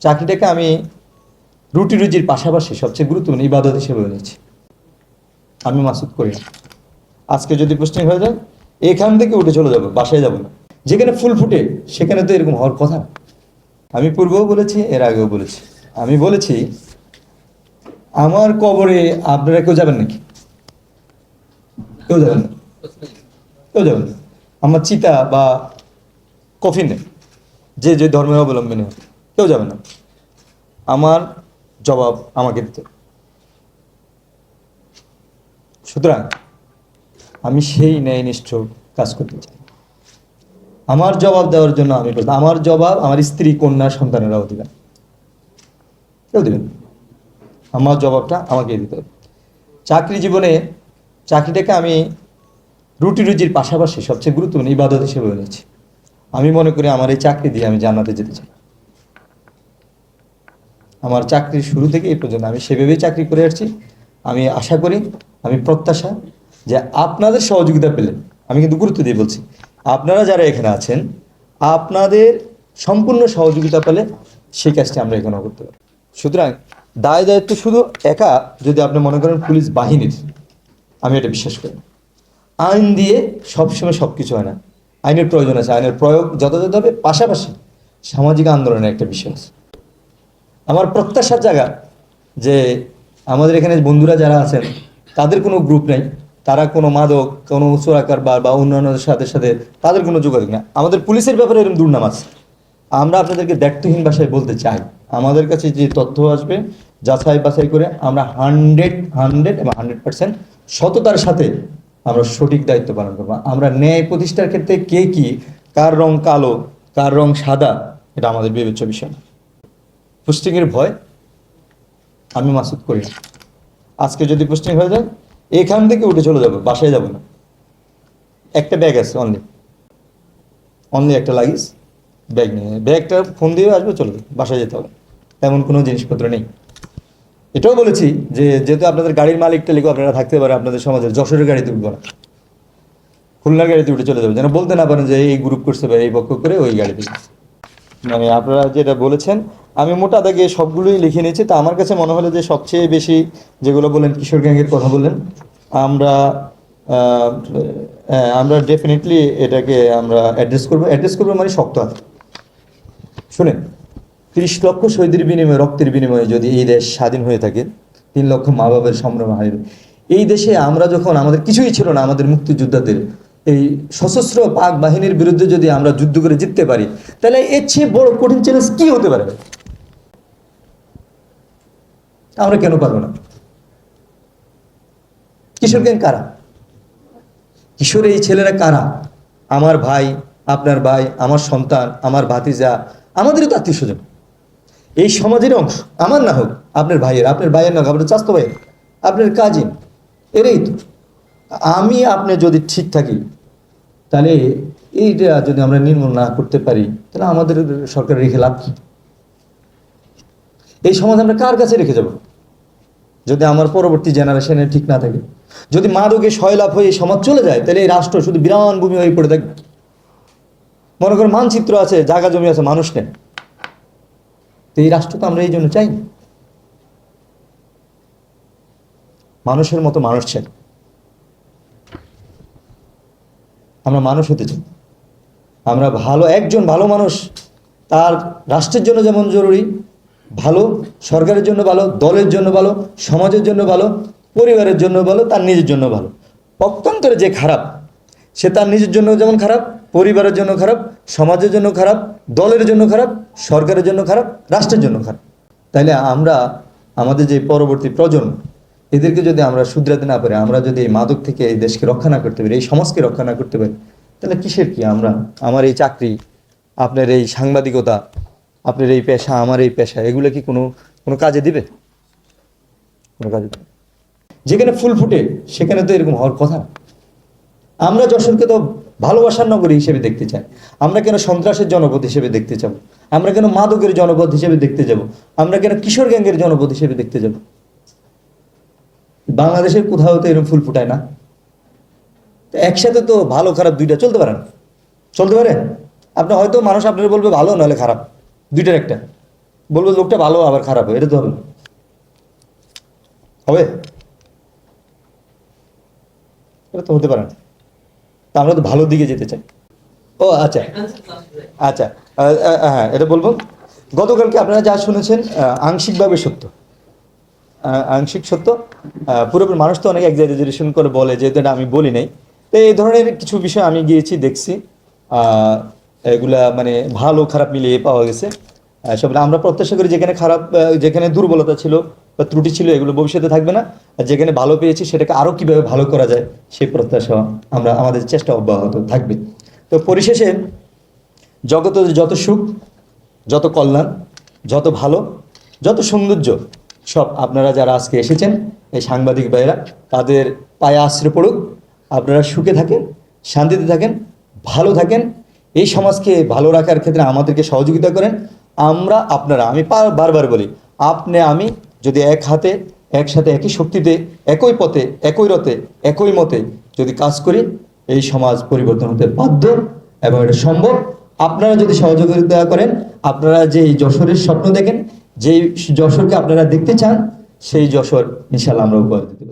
চাকরিটাকে আমি রুটি রুজির পাশাপাশি সবচেয়ে গুরুত্বপূর্ণ ইবাদত হিসেবে নিয়েছি আমি মাসুদ করি না। আজকে যদি পোস্টিং হয়ে যায়, এখান থেকে উঠে চলে যাব, বাসায় যাব না। যেখানে ফুল ফুটে, সেখানে তো এরকম হওয়ার কথা। আমি পূর্বেও বলেছি, এর আগেও বলেছি। আমি বলেছি, আমার কবরে আপনারা কেউ যাবেন নাকি? কেউ যাবেন না। কেউ যাবেন না। আমার চিতা বা কফিনে যে যে ধর্মের অবলম্বনে হোক কেউ যাবে না। আমার জবাব আমাকে দিতে। সুতরাং আমি সেই ন্যায়নিষ্ঠ কাজ করতে চাই। আমার জবাব দেওয়ার জন্য আমি প্রস্তুত। আমার জবাব আমার স্ত্রী, কন্যা, সন্তানেরাও দিবেন। কেউ দিবেন আমার জবাবটা আমাকে দিতে হবে। চাকরি জীবনে চাকরিটাকে আমি রুটি রুজির পাশাপাশি সবচেয়ে গুরুত্বপূর্ণ ইবাদত হিসেবে নিয়েছি আমি মনে করি আমার এই চাকরি দিয়ে আমি জানাতে যেতে চাই। আমার চাকরির শুরু থেকে এই পর্যন্ত। আমি সেভাবেই চাকরি করে আসছি। আমি আশা করি, আমি প্রত্যাশা যে আপনাদের সহযোগিতা পেলে, আমি কিন্তু গুরুত্ব দিয়ে বলছি, আপনারা যারা এখানে আছেন, আপনাদের সম্পূর্ণ সহযোগিতা পেলে সেই কাজটি আমরা এখানে করতে পারি। সুতরাং দায় দায়িত্ব শুধু একা, যদি আপনি মনে করেন পুলিশ বাহিনীর, আমি এটা বিশ্বাস করি আইন দিয়ে সবসময় সব কিছু হয় না। আইনের প্রয়োজন আছে। আইনের প্রয়োগ যথাযথ হবে পাশাপাশি সামাজিক আন্দোলনের একটা বিষয় আছে। আমার প্রত্যাশার জায়গা যে আমাদের এখানে বন্ধুরা যারা আছেন, তাদের কোনো গ্রুপ নেই, তারা কোনো মাদক, কোনো চোরাকার বা বা অন্যান্যদের সাথে সাথে তাদের কোনো যোগাযোগ না আমাদের পুলিশের ব্যাপারে এরকম দুর্নাম আছে। আমরা আপনাদেরকে দায়িত্বহীন ভাষায় বলতে চাই। আমাদের কাছে যে তথ্য আসবে, যাচাই বাছাই করে আমরা হান্ড্রেড হান্ড্রেড এবং হান্ড্রেড পার্সেন্ট সততার সাথে আমরা সঠিক দায়িত্ব পালন করব। আমরা ন্যায় প্রতিষ্ঠার ক্ষেত্রে কে কি, কার রং কালো, কার রং সাদা, এটা আমাদের বিবেচ্য বিষয় না। পোস্টিংয়ের ভয়, আমি মাসুদ করি না। আজকে যদি পোস্টিং হয়ে যায়, এখান থেকে উঠে চলে যাব, বাসায় যাব না। একটা ব্যাগ আছে অনলি অনলি একটা লাগিস ব্যাগ নিয়ে। ব্যাগটা ফোন দিয়ে আসবে, চলে বাসায় যেতে হবে। তেমন কোনো জিনিসপত্র নেই। এটাও বলেছি যে, যেহেতু আপনাদের গাড়ির মালিকটা লিখে আপনারা থাকতে পারে আপনাদের সমাজের যশোরের গাড়িতে উঠবো না। খুলনার গাড়িতে উঠে চলে যাবে, যেন বলতে না পারেন যে, এই গ্রুপ করছে বা এই পক্ষ করে ওই গাড়িতে। মানে আপনারা যেটা বলেছেন আমি মোটা দাগে সবগুলোই লিখে নিয়েছি। তা আমার কাছে মনে হলো যে সবচেয়ে বেশি যেগুলো বললেন কিশোর গ্যাংয়ের কথা বললেন, আমরা আমরা ডেফিনেটলি এটাকে আমরা অ্যাড্রেস করব। অ্যাড্রেস করব মানে শক্ত হাতে। শুনেন, তিরিশ লক্ষ শহীদের বিনিময়ে, রক্তের বিনিময়ে যদি এই দেশ স্বাধীন হয়ে থাকে, তিন লক্ষ মা বাবার সম্ভ্রম হারিয়ে এই দেশে আমরা যখন, আমাদের কিছুই ছিল না, আমাদের মুক্তিযোদ্ধাদের, এই সশস্ত্র পাক বাহিনীর বিরুদ্ধে যদি আমরা যুদ্ধ করে জিততে পারি, তাহলে এর চেয়ে বড় কঠিন চ্যালেঞ্জ কি হতে পারে? আমরা কেন পারব না? কিশোর গ্যাং কারা? কিশোর এই ছেলেরা কারা? আমার ভাই, আপনার ভাই, আমার সন্তান, আমার ভাতিজা আমাদেরও তো আত্মীয় স্বজন এই সমাজের অংশ, আমার না হোক, আপনার ভাইয়ের আপনার ভাইয়ের না হোক, আপনার চাস্ত ভাইয়ের, আপনার কাজিন, এরাই তো। আমি আপনি যদি ঠিক থাকি, তাহলে এইটা যদি আমরা নির্মূল না করতে পারি, তাহলে আমাদের সরকার রেখে লাভ কি? এই সমাজ আমরা কার কাছে রেখে যাব? যদি আমার পরবর্তী জেনারেশনে ঠিক না থাকে। যদি মাদকে সয়লাভ হয়ে সমাজ চলে যায়, তাহলে এই রাষ্ট্র শুধু বিরান ভূমি হয়ে পড়ে থাকবে। মনে করেন মানচিত্র আছে, জায়গা জমি আছে, মানুষ নেই। তো এই রাষ্ট্র তো আমরা এই জন্য চাই। মানুষের মতো মানুষ চাই আমরা মানুষ হতে চাই। আমরা ভালো, একজন ভালো মানুষ, তার রাষ্ট্রের জন্য যেমন জরুরি ভালো, সরকারের জন্য ভালো, দলের জন্য ভালো, সমাজের জন্য ভালো, পরিবারের জন্য ভালো, তার নিজের জন্য ভালো। পক্ষান্তরে যে খারাপ, সে তার নিজের জন্য যেমন খারাপ, পরিবারের জন্য খারাপ, সমাজের জন্য খারাপ, দলের জন্য খারাপ, সরকারের জন্য খারাপ, রাষ্ট্রের জন্য খারাপ। তাইলে আমরা, আমাদের যে পরবর্তী প্রজন্ম, এদেরকে যদি আমরা শুধরাতে না পারি, আমরা যদি এই মাদক থেকে এই দেশকে রক্ষা না করতে পারি, এই সমাজকে রক্ষা না করতে পারি, তাহলে কিসের কি আমরা? আমার এই চাকরি, আপনার এই সাংবাদিকতা আপনার এই পেশা, আমার এই পেশা, এগুলো কি কোনো কোনো কাজে দিবে? কোনো কাজে যেখানে ফুল ফুটে, সেখানে তো এরকম হওয়ার কথা। আমরা যশোরকে তো ভালোবাসার নগরী হিসেবে দেখতে চাই। আমরা কেন সন্ত্রাসের জনপদ হিসেবে দেখতে যাব? আমরা কেন মাদকের জনপদ হিসেবে দেখতে যাব? আমরা কেন কিশোর গ্যাংয়ের জনপদ হিসেবে দেখতে যাব? বাংলাদেশের কোথাও তো এরকম ফুল ফুটায় না। একসাথে তো ভালো খারাপ দুইটা চলতে পারে না। চলতে পারে? আপনি হয়তো মানুষ আপনার বলবে ভালো, নাহলে খারাপ। দুইটার একটা। বলব লোকটা ভালো, আবার খারাপ এটা তো হবে। হবে? এটা তো হতে পারে না। তা আমরা তো ভালো দিকে যেতে চাই। ও আচ্ছা। আচ্ছা হ্যাঁ এটা বলব। গতকালকে আপনারা যা শুনেছেন আংশিকভাবে সত্য। আংশিক সত্য। পুরোপুরি মানুষ তো অনেক এক্সাজারেশন করে বলে, যেহেতু এটা আমি বলি নাই। তো এই ধরনের কিছু বিষয় আমি গিয়েছি, দেখছি। এগুলা মানে ভালো খারাপ মিলিয়ে পাওয়া গেছে। সব আমরা প্রত্যাশা করি যেখানে খারাপ যেখানে দুর্বলতা ছিল বা ত্রুটি ছিল, এগুলো ভবিষ্যতে থাকবে না। আর যেখানে ভালো পেয়েছি, সেটাকে আরও কীভাবে ভালো করা যায়, সেই প্রত্যাশা আমরা আমাদের চেষ্টা অব্যাহত থাকবে। তো পরিশেষে জগতের যত সুখ, যত কল্যাণ, যত ভালো, যত সৌন্দর্য, সব আপনারা যারা আজকে এসেছেন, এই সাংবাদিক ভাইয়েরা, তাদের পায়ে আশ্রয় পড়ুক। আপনারা সুখে থাকেন, শান্তিতে থাকেন, ভালো থাকেন এই সমাজকে ভালো রাখার ক্ষেত্রে আমাদেরকে সহযোগিতা করেন। আমরা আপনারা, আমি বারবার বলি, আপনি, আমি যদি এক হাতে, একসাথে, একই শক্তিতে, একই পথে, একই রথে, একই মতে যদি কাজ করি, এই সমাজ পরিবর্তন হতে বাধ্য এবং এটা সম্ভব। আপনারা যদি সহযোগিতা করেন, আপনারা যে যশোরের স্বপ্ন দেখেন, যেই যশোরকে আপনারা দেখতে চান, সেই যশোর ইনশাল্লাহ আমরা উপহার দিতে